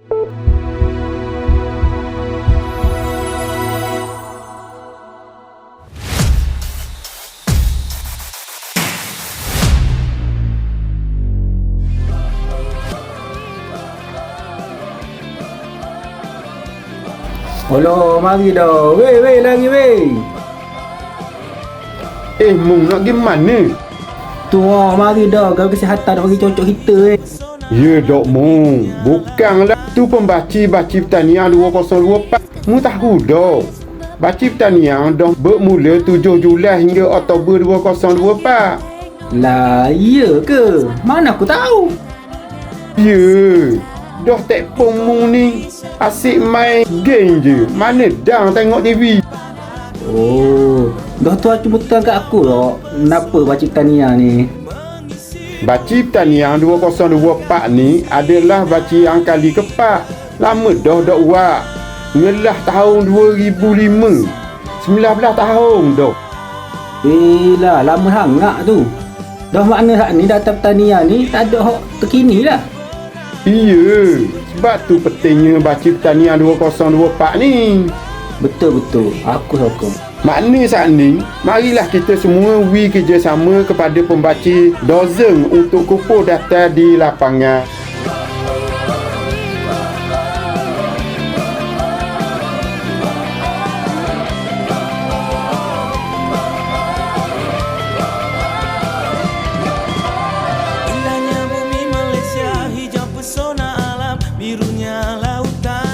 Hello, mari dah. Wei, wei, lagi wei. Eh, mung nak pergi mana? Tu ah, mari dah. Kau kesihatan nak bagi cocok kita eh. Ya, Dok Mung. Bukanlah tu pembaci-baci pertanian 2024. Mu tahu dah. Baci pertanian dah bermula 7 Julai hingga Oktober 2024. Lah, iya ke? Mana aku tahu? Ya. Dah tekpon Mung ni. Asyik main game je. Mana dah tengok TV. Oh, dah tu aku betul kat aku lah. Kenapa baca tania ni? Baci pertanian 2024 ni adalah baci yang kali keempat. Lama dah dak buat. Ngelah tahun 2005. 19 tahun dah. Eh lah, lama hangak tu. Dah makna hak ni data pertanian ni tak ada hak terkini lah. Iya. Sebab tu pentingnya baci pertanian 2024 ni. Betul-betul, aku sokong. Makna saat ini, marilah kita semua wi kerjasama kepada pembaca dozen untuk kumpul data di lapangan. Birunya lautan